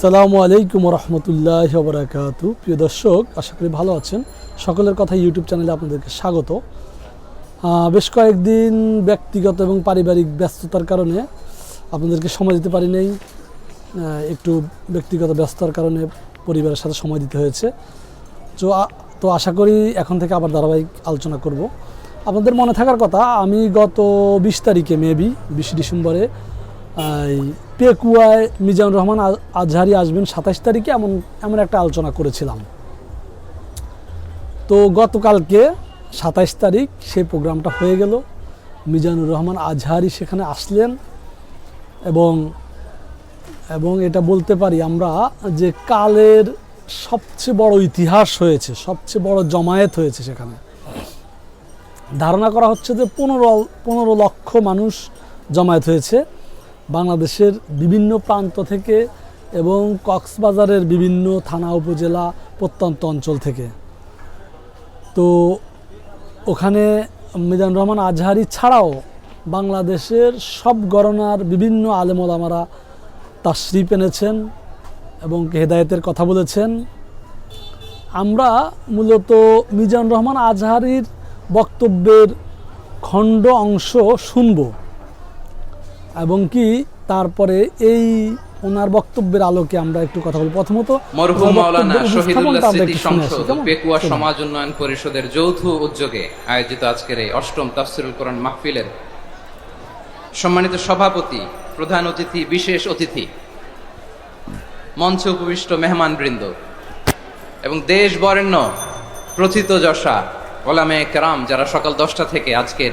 আসসালামু আলাইকুম রহমতুল্লাহ বরাকাতু প্রিয় দর্শক, আশা করি ভালো আছেন। সকলের কথা ইউটিউব চ্যানেলে আপনাদেরকে স্বাগত। বেশ কয়েকদিন ব্যক্তিগত এবং পারিবারিক ব্যস্ততার কারণে আপনাদেরকে সময় দিতে পারি নাই। একটু ব্যক্তিগত ব্যস্ততার কারণে পরিবারের সাথে সময় দিতে হয়েছে। তো তো আশা করি এখন থেকে আবার ধারাবাহিক আলোচনা করব। আপনাদের মনে থাকার কথা, আমি গত বিশ তারিখে মেবি, বিশ ডিসেম্বরে পেকুয়ায় মিজানুর রহমান আজহারি আসবেন সাতাশ তারিখে এমন এমন একটা আলোচনা করেছিলাম। তো গতকালকে সাতাইশ তারিখ সেই প্রোগ্রামটা হয়ে গেল। মিজানুর রহমান আজহারি সেখানে আসলেন এবং এবং এটা বলতে পারি আমরা যে কালের সবচেয়ে বড় ইতিহাস হয়েছে, সবচেয়ে বড় জমায়েত হয়েছে সেখানে। ধারণা করা হচ্ছে যে পনেরো পনেরো লক্ষ মানুষ জমায়েত হয়েছে। বাংলাদেশের বিভিন্ন প্রান্ত থেকে এবং কক্সবাজারের বিভিন্ন থানা, উপজেলা, প্রত্যন্ত অঞ্চল থেকে। তো ওখানে মিজান রহমান আজহারি ছাড়াও বাংলাদেশের সব গণনার বিভিন্ন আলেমলামারা তাশরিফ এনেছেন এবং হেদায়েতের কথা বলেছেন। আমরা মূলত মিজান রহমান আজহারির বক্তব্যের খণ্ড অংশ শুনব। এবং কি তারপরে এই ওনার বক্তব্যের আলোকে আমরা একটু কথা বলব। প্রথমত মরহুম মাওলানা শহীদুল্লাহ স্মৃতি সংসদ? পেকুয়া সমাজ উন্নয়ন পরিষদের যৌথ উদ্যোগে আয়োজিত আজকের এই অষ্টম তাফসিরুল কোরআন মাহফিলের সম্মানিত সভাপতি প্রধান অতিথি বিশেষ অতিথি মঞ্চে উপবিষ্ট মেহমান বৃন্দ এবং দেশ বরেণ্য প্রথিত যশা ওলামে কেরাম যারা সকাল দশটা থেকে আজকের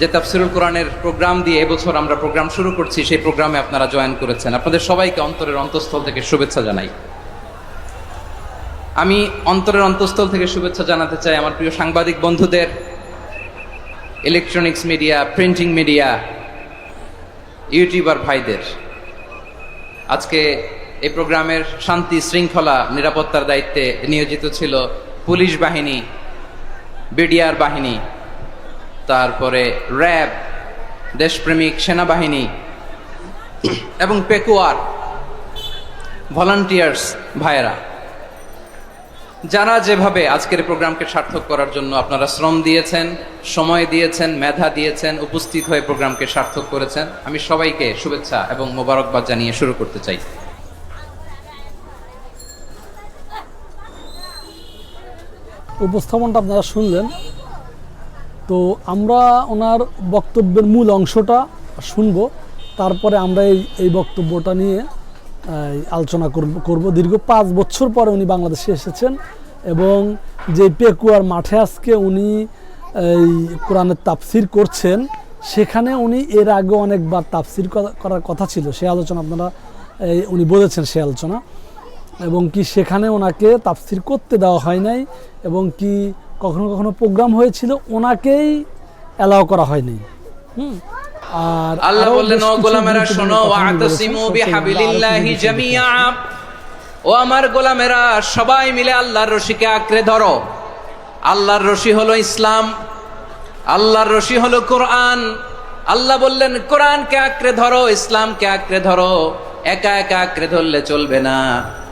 যে তাফসিরুল কোরআনের প্রোগ্রাম দিয়ে এবছর আমরা প্রোগ্রাম শুরু করছি, সেই প্রোগ্রামে আপনারা জয়েন করেছেন। আপনাদের সবাইকে অন্তরের অন্তঃস্থল থেকে শুভেচ্ছা জানাই। আমি অন্তরের অন্তঃস্থল থেকে শুভেচ্ছা জানাতে চাই আমার প্রিয় সাংবাদিক বন্ধুদের electronics media printing media YouTuber ভাইদের। আজকে এই প্রোগ্রামের শান্তি, শৃঙ্খলা, নিরাপত্তার দায়িত্বে নিয়োজিত ছিল পুলিশ বাহিনী, বিডিআর বাহিনী। তারপরে র্যাব, দেশপ্রেমিক সেনাবাহিনী এবং পেকুয়ার ভলান্টিয়ার্স ভাইয়েরা। যারা যেভাবে আজকের প্রোগ্রামকে সার্থক করার জন্য আপনারা শ্রম দিয়েছেন, সময় দিয়েছেন, মেধা দিয়েছেন, উপস্থিত হয়ে প্রোগ্রামকে সার্থক করেছেন, আমি সবাইকে শুভেচ্ছা এবং মোবারকবাদ জানিয়ে শুরু করতে চাই। উপস্থাপনটা আপনারা শুনলেন। তো আমরা ওনার বক্তব্যের মূল অংশটা শুনব, তারপরে আমরা এই এই বক্তব্যটা নিয়ে আলোচনা করব করব। দীর্ঘ পাঁচ বছর পরে উনি বাংলাদেশে এসেছেন এবং যে পেকুয়ার মাঠে আজকে উনি, এই কোরআনের তাফসির করছেন, সেখানে উনি এর আগে অনেকবার তাফসির করার কথা ছিল। সে আলোচনা আপনারা উনি বলেছেন সে আলোচনা। এবং কি সেখানে ওনাকে তাফসির করতে দেওয়া হয় নাই এবং কি কখনো কখনো প্রোগ্রাম হয়েছিল ওনাকেই অ্যালাউ করা হয়নি। হুম। আর আল্লাহ বললেন ও গোলামেরা শোনো ওয়াতাসিমু বিহাবিলিল্লাহি জামিয়া ও আমার গোলামেরা সবাই মিলে আল্লাহর রশিকে আঁকড়ে ধরো। আল্লাহর রশি হলো ইসলাম আল্লাহর রশি হলো কোরআন। আল্লাহ বললেন কোরআনকে আঁকড়ে ধরো ইসলামকে আঁকড়ে ধরো। একা একা আঁকড়ে ধরলে চলবে না।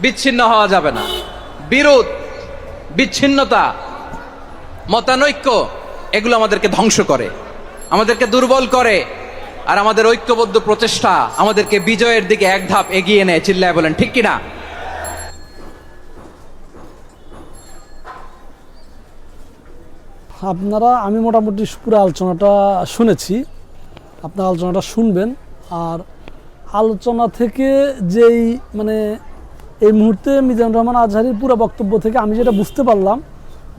বিচ্ছিন্ন হওয়া যাবে না। বিরোধ, বিচ্ছিন্নতা, মতানৈক্য, এগুলো আমাদেরকে ধ্বংস করে। আমাদেরকে দুর্বল করে। আর আমাদের ঐক্যবদ্ধ প্রচেষ্টা আমাদেরকে বিজয়ের দিকে এক ধাপ এগিয়ে নেয়, চিল্লায় বলেন, ঠিক কিনা? আপনারা, আমি মোটামুটি পুরো আলোচনাটা শুনেছি। আপনার আলোচনাটা শুনবেন। আর আলোচনা থেকে যেই মানে এই মুহূর্তে মিজানুর রহমান আজহারির পুরো বক্তব্য থেকে আমি যেটা বুঝতে পারলাম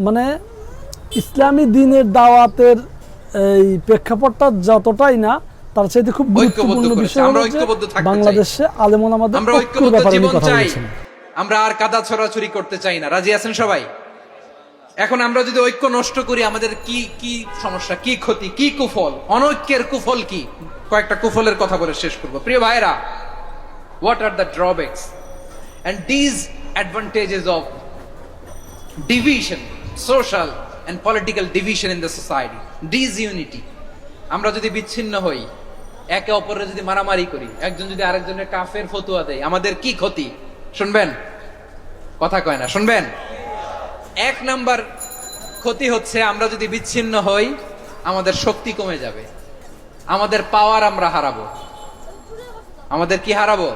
মানে ইসলামী দিনের দাওয়াতের এই প্রেক্ষাপটটা যতটাই না তার চাইতে খুব গুরুত্বপূর্ণ বিষয়। বাংলাদেশে আলেমন আমাদের আমরা ঐক্যের ব্যাপারে কথা চাই। আমরা আর কাদা ছড়াছড়ি করতে চাই না। রাজি আছেন সবাই? এখন আমরা যদি ঐক্য নষ্ট করি আমাদের কি কি সমস্যা কি ক্ষতি কি কুফল? অনৈক্যের কুফল কি? কয়েকটা কুফলের কথা বলে শেষ করব। প্রিয় ভাইরা what R the drawbacks disadvantages of division social and political division in the society disunity আমরা যদি বিচ্ছিন্ন হই, একে অপরের যদি মারামারি করি, একজন যদি আরেকজনের কাফের ফতুয়া দেয়, আমাদের কি ক্ষতি? শুনবেন? কথা কয় না, শুনবেন? এক নাম্বার ক্ষতি হচ্ছে আমরা যদি বিচ্ছিন্ন হই, আমাদের শক্তি কমে যাবে। আমাদের পাওয়ার আমরা হারাবো। আমাদের কি হারাবো?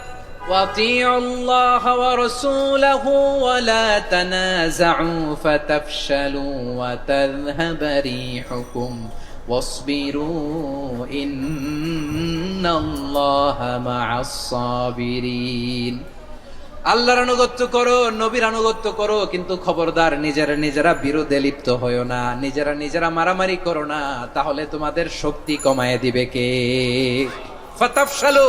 وَأَطِيعُوا اللَّهَ وَرَسُولَهُ وَلَا تَنَازَعُوا فَتَفْشَلُوا وَتَذْهَبَ رِيحُكُمْ وَاصْبِرُوا إِنَّ اللَّهَ مَعَ الصَّابِرِينَ আল্লাহর আনুগত্য করো নবীর আনুগত্য করো কিন্তু খবরদার নিজেরা নিজেরা বিরোধে লিপ্ত হয়েও না নিজেরা নিজেরা মারামারি করো না তাহলে তোমাদের শক্তি কমায় দিবে কে ফাতাফশালু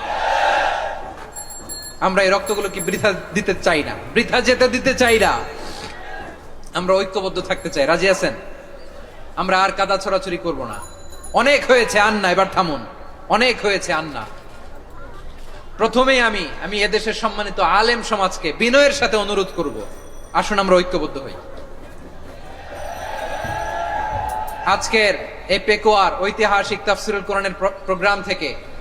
আমরা এই রক্তগুলো কি বৃথা দিতে চাই না? বৃথা যেতে দিতে চাই না। আমরা ঐক্যবদ্ধ থাকতে চাই। রাজি আছেন? আমরা আর কাদা ছড়াছড়ি করব না। অনেক হয়েছে আন্না, এবার থামুন। অনেক হয়েছে আন্না। প্রথমেই আমি আমি এদেশের সম্মানিত আলেম সমাজকে বিনয়ের সাথে অনুরোধ করব। আসুন আমরা ঐক্যবদ্ধ হই। আজকের এই পেকোয়ার ঐতিহাসিক তাফসিরুল কোরআনের প্রোগ্রাম থেকে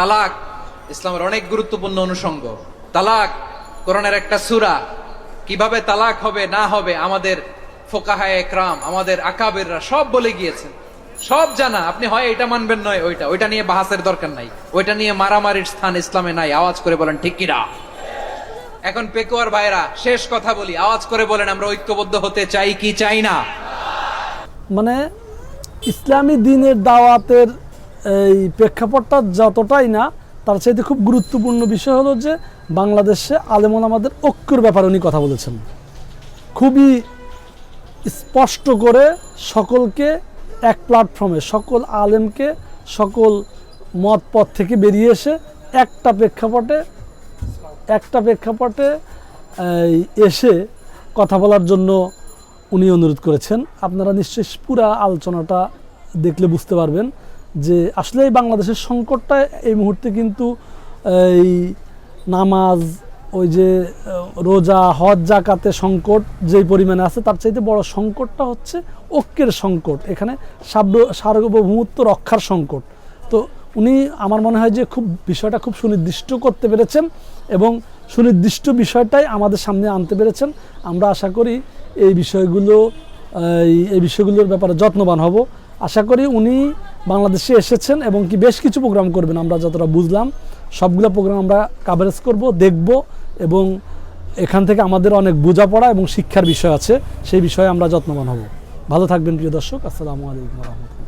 তালাক ইসলামের অনেক গুরুত্বপূর্ণ অনুষঙ্গ। তালাক কোরআনের একটা সুরা। কীভাবে তালাক হবে, না হবে, আমাদের ফোকাহায় একরাম, আমাদের আকাবেররা সব বলে গিয়েছেন। সব জানা, আপনি হয় এটা মানবেন, নয় ওইটা। ওইটা নিয়ে বাহাসের দরকার নাই। ওইটা নিয়ে মারামারির স্থান ইসলামে নাই। আওয়াজ করে বলেন, ঠিক কিনা এখন পেকুয়ার ভাইরা শেষ কথা বলি। আওয়াজ করে বলেন, আমরা ঐক্যবদ্ধ হতে চাই কি চাই না? মানে ইসলামী দিনের দাওয়াতের এই প্রেক্ষাপটটা যতটাই না, তার চাইতে খুব গুরুত্বপূর্ণ বিষয় হলো যে বাংলাদেশে আলেমন আমাদের ঐক্যর ব্যাপারে উনি কথা বলেছেন। খুবই স্পষ্ট করে সকলকে এক প্ল্যাটফর্মে সকল আলেমকে, সকল মত পথ থেকে বেরিয়ে এসে একটা প্রেক্ষাপটে একটা প্রেক্ষাপটে এসে কথা বলার জন্য উনি অনুরোধ করেছেন। আপনারা নিশ্চয়ই পুরা আলোচনাটা দেখলে বুঝতে পারবেন। যে আসলে এই বাংলাদেশের সংকটটা এই মুহূর্তে কিন্তু এই নামাজ, ওই যে রোজা, হজ জাকাতে সংকট যেই পরিমাণে আছে, তার চাইতে বড় সংকটটা হচ্ছে ঐক্যের সংকট। এখানে সার্ব- সার্বভৌমত্ব রক্ষার সংকট। তো উনি, আমার মনে হয় যে খুব, বিষয়টা খুব সুনির্দিষ্ট করতে পেরেছেন এবং সুনির্দিষ্ট বিষয়টাই আমাদের সামনে আনতে পেরেছেন। আমরা আশা করি এই বিষয়গুলো এই বিষয়গুলোর ব্যাপারে যত্নবান হব। আশা করি উনি বাংলাদেশে এসেছেন এবং কি বেশ কিছু প্রোগ্রাম করবেন, আমরা যতটা বুঝলাম। সবগুলো প্রোগ্রাম আমরা কাভারেজ করব, দেখব এবং এখান থেকে আমাদের অনেক বোঝাপড়া এবং শিক্ষার বিষয় আছে, সেই বিষয়ে আমরা যত্নবান হব। ভালো থাকবেন প্রিয় দর্শক, আসসালামু আলাইকুম রহমতুল্লাহ।